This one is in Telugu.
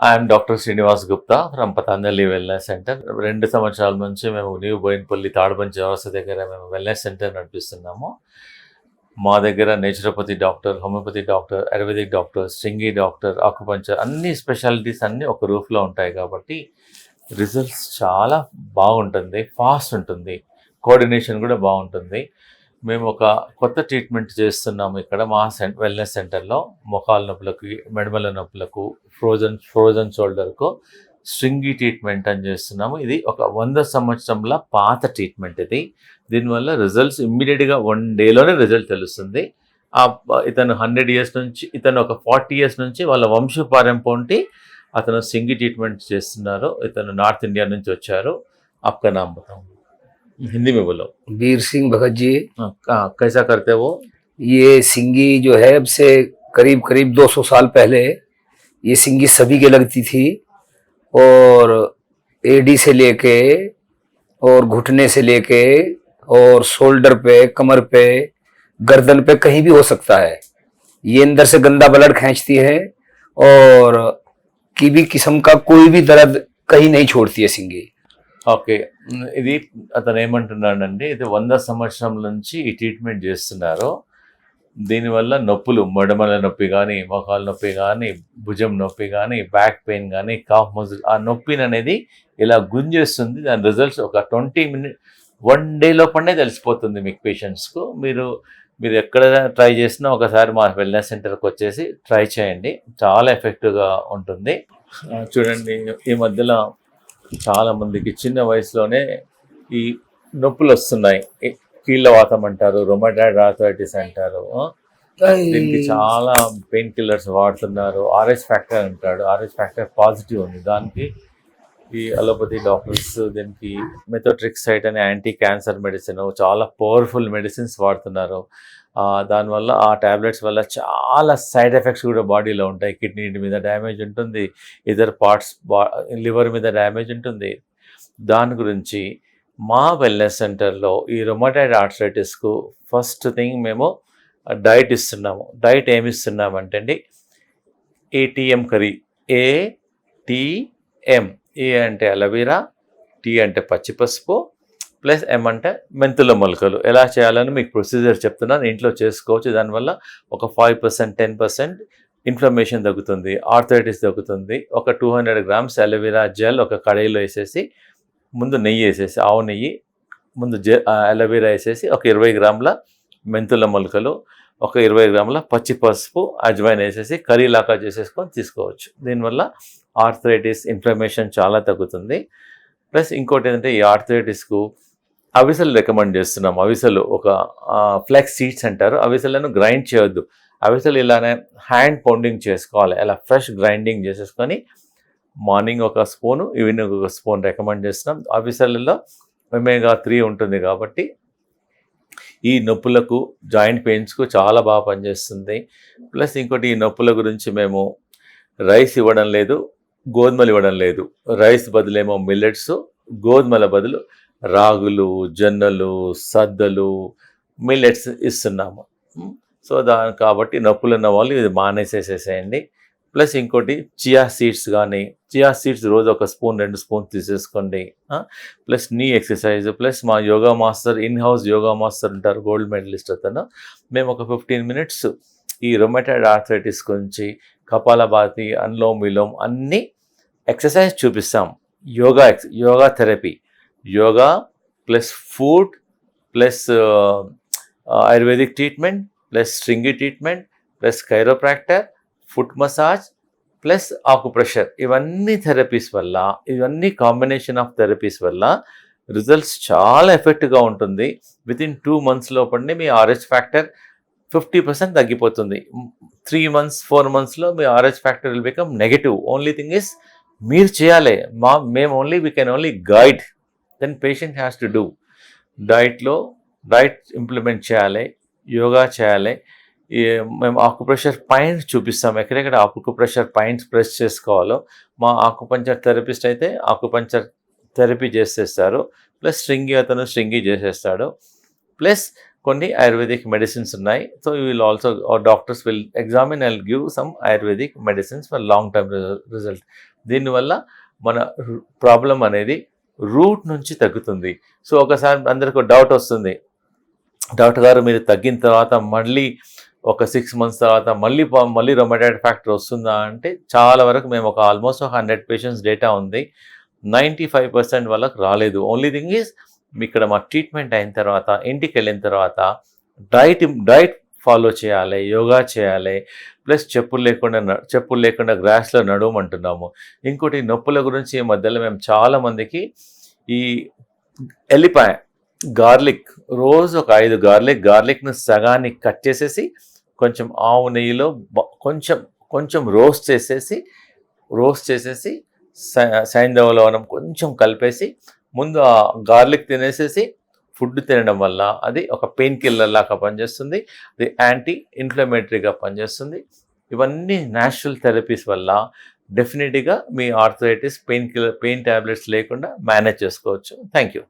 I'm doctor Srinivas Gupta from Patanjali wellness centre రెండు సంవత్సరాల నుంచి మేము న్యూ బోయిన్పల్లి తాడబంచి వ్యవస్థ దగ్గర మేము వెల్నెస్ సెంటర్ నడిపిస్తున్నాము. మా దగ్గర naturopathy doctor homeopathy doctor ayurvedic doctor స్ట్రింగి doctor acupuncture అన్ని స్పెషాలిటీస్ అన్నీ ఒక రూఫ్లో ఉంటాయి కాబట్టి రిజల్ట్స్ చాలా బాగుంటుంది ఫాస్ట్ ఉంటుంది. కోఆర్డినేషన్ కూడా బాగుంటుంది. మేము ఒక కొత్త ట్రీట్మెంట్ చేస్తున్నాము ఇక్కడ మా సెంట్ వెల్నెస్ సెంటర్లో మొఖాల నొప్పులకి మెడమల నొప్పులకు ఫ్రోజన్ ఫ్రోజన్ షోల్డర్కు స్వింగి ట్రీట్మెంట్ అని చేస్తున్నాము. ఇది ఒక వంద సంవత్సరంల పాత ట్రీట్మెంట్ ఇది. దీనివల్ల రిజల్ట్స్ ఇమ్మీడియట్గా వన్ డేలోనే రిజల్ట్ తెలుస్తుంది. ఇతను హండ్రెడ్ ఇయర్స్ నుంచి ఇతను ఒక ఫార్టీ ఇయర్స్ నుంచి వాళ్ళ వంశపారంపొంటి అతను సింగి ట్రీట్మెంట్ చేస్తున్నారు. ఇతను నార్త్ ఇండియా నుంచి వచ్చారు. అప్కనాంబతం. हिंदी में बोलो। वीर सिंह भगत जी। हाँ, कहाँ- कैसा करते वो? ये सिंगी जो है अब से करीब करीब 200 साल पहले ये सिंगी सभी के लगती थी और एडी से लेके और घुटने से लेके और शोल्डर पे कमर पे गर्दन पे कहीं भी हो सकता है। ये अंदर से गंदा ब्लड खींचती है और की भी किस्म का कोई भी दर्द कहीं नहीं छोड़ती है सिंगी। ఓకే. ఇది అతను ఏమంటున్నాడండి ఇది వంద సంవత్సరం నుంచి ఈ ట్రీట్మెంట్ చేస్తున్నారు. దీనివల్ల నొప్పులు మడమల నొప్పి కానీ మొఖాల నొప్పి కానీ భుజం నొప్పి కానీ బ్యాక్ పెయిన్ కానీ కాఫ్ మజిల్ ఆ నొప్పిని అనేది ఇలా గుంజేస్తుంది. దాని రిజల్ట్స్ ఒక ట్వంటీ మినిట్ వన్ డే లోపలనే తెలిసిపోతుంది మీకు పేషెంట్స్కు మీరు మీరు ఎక్కడ ట్రై చేసినా ఒకసారి మా వెల్నెస్ సెంటర్కి వచ్చేసి ట్రై చేయండి. చాలా ఎఫెక్టివ్గా ఉంటుంది. చూడండి ఈ మధ్యలో చాలా మందికి చిన్న వయసులోనే ఈ నొప్పులు వస్తున్నాయి ఈ కీళ్ళ వాతం అంటారు రొమాటైడ్ ఆర్థరైటిస్ అంటారు? దీనికి చాలా పెయిన్ కిల్లర్స్ వాడుతున్నారు ఆర్ఎస్ ఫ్యాక్టర్ అంటాడు. ఆర్ఎస్ ఫ్యాక్టర్ పాజిటివ్ ఉంది. దానికి ఈ అలోపతి డాక్టర్స్ దీనికి మెథోట్రిక్సైట్ అనే యాంటీ క్యాన్సర్ మెడిసిన్ చాలా పవర్ఫుల్ మెడిసిన్స్ వాడుతున్నారు. దానివల్ల ఆ టాబ్లెట్స్ వల్ల చాలా సైడ్ ఎఫెక్ట్స్ కూడా బాడీలో ఉంటాయి. కిడ్నీ మీద డ్యామేజ్ ఉంటుంది ఇతర పార్ట్స్ బా లివర్ మీద డ్యామేజ్ ఉంటుంది. దాని గురించి మా వెల్నెస్ సెంటర్లో ఈ రొమాటైడ్ ఆర్థరైటిస్కు ఫస్ట్ థింగ్ మేము డైట్ ఇస్తున్నాము. డైట్ ఏమి ఇస్తున్నామంటే అండి ఏటీఎం కర్రీ ఏటీఎం ఏ అంటే అలవీరా టీ అంటే పచ్చి పసుపు ప్లస్ ఎం అంటే మెంతుల మొలకలు. ఎలా చేయాలని మీకు ప్రొసీజర్ చెప్తున్నాను. ఇంట్లో చేసుకోవచ్చు. దానివల్ల ఒక five percent ten percent inflammation తగ్గుతుంది. ఆర్థరైటిస్ తగ్గుతుంది. ఒక two hundred grams aloe vera gel ఒక కడాయిలో వేసేసి ముందు నెయ్యి వేసేసి ఆవు నెయ్యి ముందు జె అలోవెరా వేసేసి ఒక ఇరవై గ్రాముల మెంతుల మొలకలు ఒక ఇరవై గ్రాముల పచ్చి పసుపు అజ్వైన్ వేసేసి కర్రీ లాగా చేసేసుకొని తీసుకోవచ్చు. దీనివల్ల ఆర్థరైటిస్ ఇన్ఫ్లమేషన్ చాలా తగ్గుతుంది. ప్లస్ ఇంకోటి ఏంటంటే ఈ ఆర్థరైటిస్కు అవిసలు రికమెండ్ చేస్తున్నాం. అవిసెలు ఒక ఫ్లెక్స్ సీడ్స్ అంటారు. అవిసలను గ్రైండ్ చేయొద్దు. అవిసలు ఇలానే హ్యాండ్ పౌండింగ్ చేసుకోవాలి. అలా ఫ్రెష్ గ్రైండింగ్ చేసేసుకొని మార్నింగ్ ఒక స్పూను ఈవినింగ్ ఒక స్పూన్ రికమెండ్ చేస్తున్నాం. అవిసలలో ఒమేగా త్రీ ఉంటుంది కాబట్టి ఈ నొప్పులకు జాయింట్ పెయిన్స్కు చాలా బాగా పనిచేస్తుంది. ప్లస్ ఇంకోటి ఈ నొప్పుల గురించి మేము రైస్ ఇవ్వడం లేదు గోధుమలు ఇవ్వడం లేదు. రైస్ బదులేమో మిల్లెట్స్ గోధుమల బదులు రాగులు జొన్నలు సద్దలు మిల్లెట్స్ ఇస్తున్నాము. సో దాని కాబట్టి నొప్పులు ఉన్న వాళ్ళు ఇది మానేసేసేసేయండి. ప్లస్ ఇంకోటి చియా సీడ్స్ కానీ చియా సీడ్స్ రోజు ఒక స్పూన్ రెండు స్పూన్ తీసేసుకోండి. ప్లస్ నీ ఎక్సర్సైజ్ ప్లస్ మా yoga master in house yoga master ఉంటారు గోల్డ్ మెడలిస్ట్ అతను. మేము ఒక ఫిఫ్టీన్ మినిట్స్ ఈ రొమాటైడ్ ఆర్థరైటిస్ గురించి కపాలభాతి అన్లోమ్ విలోమ్ అన్నీ ఎక్సర్సైజ్ చూపిస్తాం. Yoga ex yoga therapy. Yoga plus food plus ayurvedic treatment plus స్ట్రింగి treatment plus chiropractor foot massage plus acupressure. ఇవన్నీ థెరపీస్ వల్ల ఇవన్నీ కాంబినేషన్ ఆఫ్ థెరపీస్ వల్ల రిజల్ట్స్ చాలా ఎఫెక్ట్గా ఉంటుంది. విత్ ఇన్ టూ మంత్స్ లోపలనే మీ ఆర్హెచ్ ఫ్యాక్టర్ ఫిఫ్టీ పర్సెంట్ తగ్గిపోతుంది. త్రీ మంత్స్ ఫోర్ మంత్స్లో మీ RH factor will become negative. Only thing is మీరు చేయాలి. మా మేము only we can only guide. Then patient has to do. డైట్లో డైట్ ఇంప్లిమెంట్ చేయాలి యోగా చేయాలి. మేము ఆకుప్రెషర్ పాయింట్స్ చూపిస్తాం. ఎక్కడెక్కడ ఆకుప్రెషర్ పాయింట్స్ ప్రెస్ చేసుకోవాలో మా ఆకుపంచర్ థెరపిస్ట్ అయితే ఆకుపంచర్ థెరపీ చేసేస్తారు. ప్లస్ స్ట్రింగి అతను స్ట్రింగి చేసేస్తాడు. ప్లస్ కొన్ని ఆయుర్వేదిక్ మెడిసిన్స్ ఉన్నాయి. So you will also doctors will examine and give some ayurvedic medicines for long term result దీనివల్ల మన ప్రాబ్లం అనేది రూట్ నుంచి తగ్గుతుంది. సో ఒకసారి అందరికి డౌట్ వస్తుంది. డాక్టర్ గారు మీరు తగ్గిన తర్వాత మళ్ళీ ఒక సిక్స్ మంత్స్ తర్వాత మళ్ళీ మళ్ళీ రొమాటైడ్ ఫ్యాక్టర్ వస్తుందా అంటే చాలా వరకు మేము ఒక ఆల్మోస్ట్ ఒక హండ్రెడ్ పేషెంట్స్ డేటా ఉంది. నైంటీ ఫైవ్ పర్సెంట్ వాళ్ళకి రాలేదు. ఓన్లీ థింగ్ ఈజ్ ఇక్కడ మా ట్రీట్మెంట్ అయిన తర్వాత ఇంటికి వెళ్ళిన తర్వాత డైట్ డైట్ ఫాలో చేయాలి యోగా చేయాలి ప్లస్ చెప్పులు లేకుండా చెప్పులు లేకుండా గ్రాస్లో నడవమంటున్నాము. ఇంకోటి నొప్పుల గురించి ఈ మధ్యలో మేము చాలామందికి ఈ ఎల్లిపాయ గార్లిక్ రోజు ఒక ఐదు గార్లిక్ గార్లిక్ను సగాన్ని కట్ చేసేసి కొంచెం ఆవు నెయ్యిలో కొంచెం కొంచెం రోస్ట్ చేసేసి రోస్ట్ చేసేసి సై- సైంధవ లవణం కొంచెం కలిపేసి ముందు ఆ గార్లిక్ తినేసేసి ఫుడ్ తినడం వల్ల అది ఒక పెయిన్ కిల్లర్ లాగా పనిచేస్తుంది. అది యాంటీ ఇన్ఫ్లమేటరీగా పనిచేస్తుంది. ఇవన్నీ న్యాచురల్ థెరపీస్ వల్ల డెఫినెట్గా మీ arthritis pain killer pain tablets లేకుండా మేనేజ్ చేసుకోవచ్చు. Thank you.